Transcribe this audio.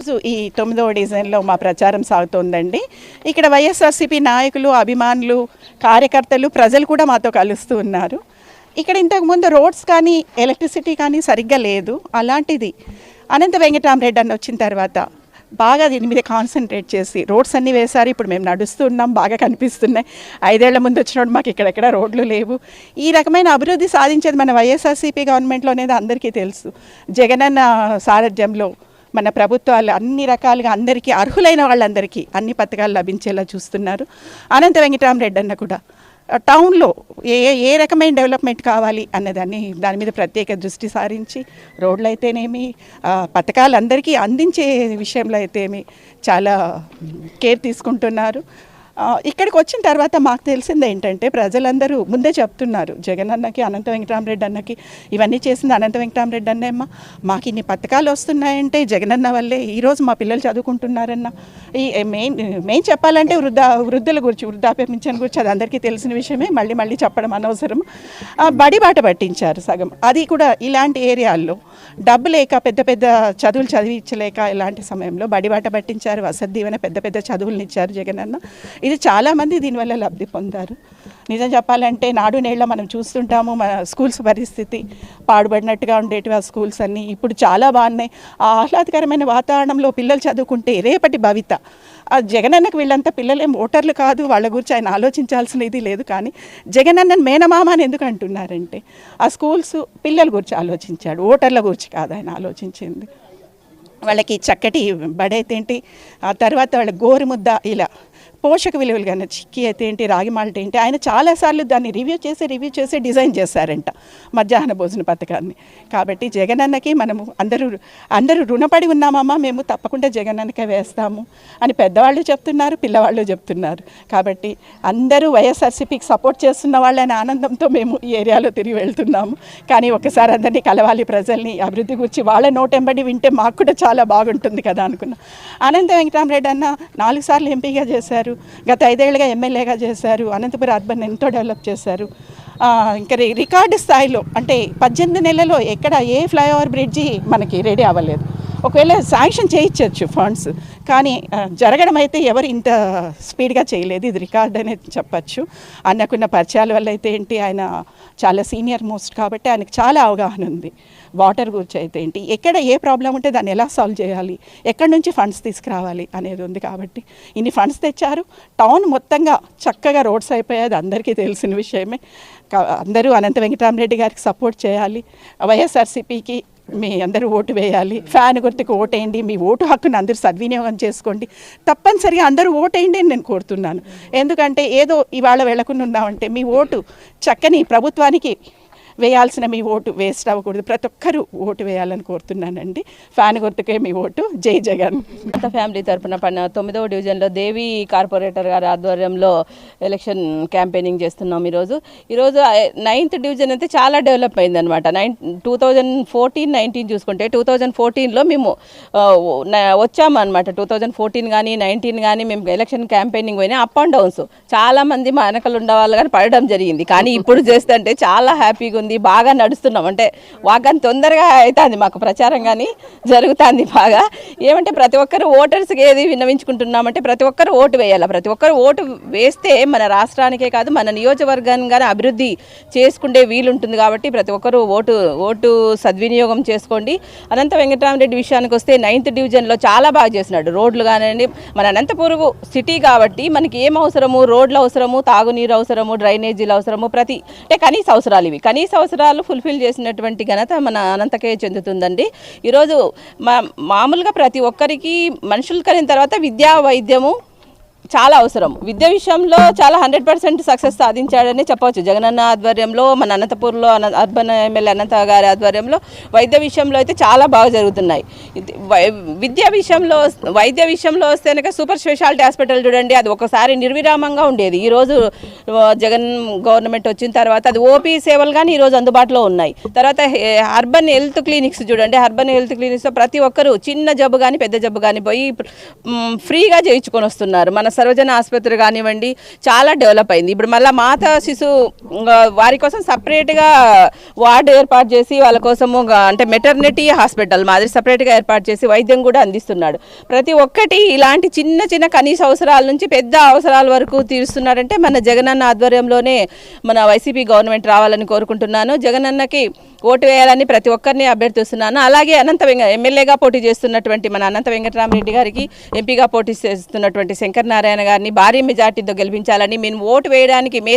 రోజు ఈ తొమ్మిదవ డివిజన్లో మా ప్రచారం సాగుతోందండి. ఇక్కడ వైఎస్ఆర్సీపీ నాయకులు అభిమానులు కార్యకర్తలు ప్రజలు కూడా మాతో కలుస్తూ ఉన్నారు. ఇక్కడ ఇంతకుముందు రోడ్స్ కానీ ఎలక్ట్రిసిటీ కానీ సరిగ్గా లేదు. అలాంటిది అనంత వెంకటరామరెడ్డి అన్న వచ్చిన తర్వాత బాగా దీని మీద కాన్సన్ట్రేట్ చేసి రోడ్స్ అన్నీ వేశారు. ఇప్పుడు మేము నడుస్తున్నాం బాగా కనిపిస్తున్నాయి. ఐదేళ్ళ ముందు వచ్చినప్పుడు మాకు ఇక్కడెక్కడ రోడ్లు లేవు. ఈ రకమైన అభివృద్ధి సాధించేది మన వైఎస్ఆర్సీపీ గవర్నమెంట్లో అనేది అందరికీ తెలుసు. జగనన్న సారథ్యంలో మన ప్రభుత్వాలు అన్ని రకాలుగా అందరికీ అర్హులైన వాళ్ళందరికీ అన్ని పథకాలు లభించేలా చూస్తున్నారు. అనంత వెంకటరామరెడ్డి అన్న కూడా టౌన్లో ఏ ఏ రకమైన డెవలప్మెంట్ కావాలి అన్నదాన్ని దాని మీద ప్రత్యేక దృష్టి సారించి రోడ్లు అయితేనేమి పథకాలు అందరికీ అందించే విషయంలో అయితేమి చాలా కేర్ తీసుకుంటున్నారు. ఇక్కడికి వచ్చిన తర్వాత మాకు తెలిసింది ఏంటంటే ప్రజలందరూ ముందే చెప్తున్నారు జగన్ అన్నకి అనంత వెంకటరామరెడ్డి అన్నకి ఇవన్నీ చేసింది అనంత వెంకటరామరెడ్డి అన్నేమ్మా మాకు ఇన్ని పథకాలు వస్తున్నాయంటే జగన్ అన్న వల్లే ఈరోజు మా పిల్లలు చదువుకుంటున్నారన్న. ఈ మెయిన్ మెయిన్ చెప్పాలంటే వృద్ధా వృద్ధుల గురించి వృద్ధాప్య పింఛన్ గురించి అది అందరికీ తెలిసిన విషయమే మళ్ళీ మళ్ళీ చెప్పడం అనవసరం. బడి బాట పట్టించారు సగం. అది కూడా ఇలాంటి ఏరియాల్లో డబ్బు లేక పెద్ద పెద్ద చదువులు చదివించలేక ఇలాంటి సమయంలో బడిబాట పట్టించారు. వసతి దీవెన పెద్ద పెద్ద చదువులను ఇచ్చారు జగన్ అన్న. ఇది చాలామంది దీనివల్ల లబ్ధి పొందారు. నిజం చెప్పాలంటే నాడు నేళ్ళ మనం చూస్తుంటాము మన స్కూల్స్ పరిస్థితి పాడుబడినట్టుగా ఉండేటివి ఆ స్కూల్స్ అన్నీ. ఇప్పుడు చాలా బాగున్నాయి. ఆ ఆహ్లాదకరమైన వాతావరణంలో పిల్లలు చదువుకుంటే రేపటి భవిత. ఆ జగనన్నకు వీళ్ళంతా పిల్లలేం ఓటర్లు కాదు వాళ్ళ గురించి ఆయన ఆలోచించాల్సిన ఇది లేదు కానీ జగనన్నను మేనమామ అని ఎందుకు అంటున్నారంటే ఆ స్కూల్స్ పిల్లల గురించి ఆలోచించాడు ఓటర్ల గురించి కాదు ఆయన ఆలోచించింది. వాళ్ళకి చక్కటి బడైతేంటి ఆ తర్వాత వాళ్ళ గోరుముద్ద ఇలా పోషక విలువలు కానీ చిక్కీ అయితే ఏంటి రాగి మాల్ట్ ఏంటి ఆయన చాలాసార్లు దాన్ని రివ్యూ చేసి రివ్యూ చేసి డిజైన్ చేశారంట మధ్యాహ్న భోజన పథకాన్ని. కాబట్టి జగనన్నకి మనము అందరూ అందరూ రుణపడి ఉన్నామమ్మా మేము తప్పకుండా జగనన్నకే వేస్తాము అని పెద్దవాళ్ళు చెప్తున్నారు పిల్లవాళ్ళు చెప్తున్నారు. కాబట్టి అందరూ వైఎస్ఆర్సీపీకి సపోర్ట్ చేస్తున్న వాళ్ళని ఆనందంతో మేము ఈ ఏరియాలో తిరిగి వెళ్తున్నాము. కానీ ఒకసారి అందరినీ కలవాలి ప్రజల్ని అభివృద్ధి గురించి వాళ్ళ నోటెంబడి వింటే మాకు కూడా చాలా బాగుంటుంది కదా అనుకున్నాం. ఆనంద వెంకటరామరెడ్డి అన్న నాలుగు సార్లు ఎంపీగా చేశారు. గత ఐదేళ్ళుగా ఎమ్మెల్యేగా చేశారు. అనంతపురం అర్బన్ ఎంతో డెవలప్ చేశారు. ఇంకా రికార్డు స్థాయిలో అంటే పద్దెనిమిది నెలలో ఎక్కడ ఏ ఫ్లైఓవర్ బ్రిడ్జి మనకి రెడీ అవ్వలేదు. ఒకవేళ శాంక్షన్ చేయించవచ్చు ఫండ్స్ కానీ జరగడం అయితే ఎవరు ఇంత స్పీడ్గా చేయలేదు. ఇది రికార్డ్ అనేది చెప్పచ్చు. అన్నకున్న పరిచయాల వల్ల అయితే ఏంటి ఆయన చాలా సీనియర్ మోస్ట్ కాబట్టి ఆయనకు చాలా అవగాహన ఉంది. వాటర్ గురించి అయితే ఏంటి ఎక్కడ ఏ ప్రాబ్లం ఉంటే దాన్ని ఎలా సాల్వ్ చేయాలి ఎక్కడి నుంచి ఫండ్స్ తీసుకురావాలి అనేది ఉంది కాబట్టి ఇన్ని ఫండ్స్ తెచ్చారు. టౌన్ మొత్తంగా చక్కగా రోడ్స్ అయిపోయాయి అది అందరికీ తెలిసిన విషయమే. అందరూ అనంత వెంకటరామరెడ్డి గారికి సపోర్ట్ చేయాలి. వైఎస్ఆర్సీపీకి మీ అందరూ ఓటు వేయాలి. ఫ్యాన్ గుర్తుకు ఓటేయండి. మీ ఓటు హక్కును అందరూ సద్వినియోగం చేసుకోండి. తప్పనిసరిగా అందరూ ఓటేయండి అని నేను కోరుతున్నాను. ఎందుకంటే ఏదో ఇవాళ వెళ్ళకుండా ఉన్నామంటే మీ ఓటు చక్కని ప్రభుత్వానికి వేయాల్సిన మీ ఓటు వేస్ట్ అవ్వకూడదు. ప్రతి ఒక్కరూ ఓటు వేయాలని కోరుతున్నానండి. ఫ్యాన్ గుర్తుకే మీ ఓటు. జై జగన్. కొత్త ఫ్యామిలీ తరపున పన్న తొమ్మిదవ డివిజన్లో దేవి కార్పొరేటర్ గారి ఆధ్వర్యంలో ఎలక్షన్ క్యాంపెయినింగ్ చేస్తున్నాం ఈరోజు. ఈరోజు నైన్త్ డివిజన్ అయితే చాలా డెవలప్ అయింది అనమాట nine two thousand fourteen nineteen చూసుకుంటే టూ థౌజండ్ ఫోర్టీన్లో మేము వచ్చామన్నమాట వచ్చాము అనమాట టూ థౌజండ్ ఫోర్టీన్ కానీ నైన్టీన్ కానీ మేము ఎలక్షన్ క్యాంపెయినింగ్ పోయినా అప్ అండ్ డౌన్స్. చాలా మంది మా వెనకలు ఉండేవాళ్ళు కానీ పడడం జరిగింది. కానీ ఇప్పుడు చేస్తుంటే చాలా హ్యాపీగా ఉంది. బాగా నడుస్తున్నాం. అంటే వాకన్ తొందరగా అవుతుంది మాకు ప్రచారం కానీ జరుగుతుంది బాగా. ఏమంటే ప్రతి ఒక్కరు ఓటర్స్కి ఏది విన్నవించుకుంటున్నామంటే ప్రతి ఒక్కరు ఓటు వేయాలి? ప్రతి ఒక్కరు ఓటు వేస్తే మన రాష్ట్రానికే కాదు మన నియోజకవర్గాన్ని కానీ అభివృద్ధి చేసుకుంటే వీలుంటుంది కాబట్టి ప్రతి ఒక్కరు ఓటు ఓటు సద్వినియోగం చేసుకోండి. అనంత వెంకటరామరెడ్డి విషయానికి వస్తే నైన్త్ డివిజన్లో చాలా బాగా చేసినాడు. రోడ్లు కానివ్వండి మన అనంతపురం సిటీ కాబట్టి మనకి ఏం అవసరము? రోడ్లు అవసరము తాగునీరు అవసరము డ్రైనేజీలు అవసరము ప్రతి అంటే కనీస అవసరాలు ఇవి. కనీస అవసరాలు ఫుల్ఫిల్ చేసినటువంటి ఘనత మన అనంతకే చెందుతుందండి. ఈరోజు మా మామూలుగా ప్రతి ఒక్కరికి మనుషులు కలిగిన తర్వాత విద్యా వైద్యము చాలా అవసరం. విద్య విషయంలో చాలా హండ్రెడ్ పర్సెంట్ సక్సెస్ సాధించాడని చెప్పవచ్చు జగనన్న ఆధ్వర్యంలో మన అనంతపూర్లో అన అర్బన్ ఎమ్మెల్యే అనంత గారి ఆధ్వర్యంలో వైద్య విషయంలో అయితే చాలా బాగా జరుగుతున్నాయి. విద్య విషయంలో వైద్య విషయంలో వస్తే కనుక సూపర్ స్పెషాలిటీ హాస్పిటల్ చూడండి అది ఒకసారి నిర్విరామంగా ఉండేది. ఈరోజు జగన్ గవర్నమెంట్ వచ్చిన తర్వాత అది ఓపీ సేవలు కానీ ఈరోజు అందుబాటులో ఉన్నాయి. తర్వాత అర్బన్ హెల్త్ క్లినిక్స్ చూడండి. అర్బన్ హెల్త్ క్లినిక్స్లో ప్రతి ఒక్కరు చిన్న జబ్బు కానీ పెద్ద జబ్బు కానీ పోయి ఫ్రీగా చేయించుకొని వస్తున్నారు. మన సర్వజన ఆసుపత్రి కానివ్వండి చాలా డెవలప్ అయింది. ఇప్పుడు మళ్ళీ మాత శిశు వారి కోసం సపరేట్గా వార్డు ఏర్పాటు చేసి వాళ్ళ కోసము అంటే మెటర్నిటీ హాస్పిటల్ మాదిరి సపరేట్గా ఏర్పాటు చేసి వైద్యం కూడా అందిస్తున్నాడు. ప్రతి ఒక్కటి ఇలాంటి చిన్న చిన్న కనీస అవసరాల నుంచి పెద్ద అవసరాల వరకు తీరుస్తున్నారంటే మన జగనన్న ఆధ్వర్యంలోనే మన వైసీపీ గవర్నమెంట్ రావాలని కోరుకుంటున్నాను. జగనన్నకి ఓటు వేయాలని ప్రతి ఒక్కరిని అభ్యర్థిస్తున్నాను. అలాగే అనంత వెంక ఎమ్మెల్యేగా పోటీ చేస్తున్నటువంటి మన అనంత వెంకటరామరెడ్డి గారికి ఎంపీగా పోటీ చేస్తున్నటువంటి శంకర్ సత్యనారాయణ గారిని భారీ మెజార్టీతో గెలిపించాలని మేము ఓటు వేయడానికి మే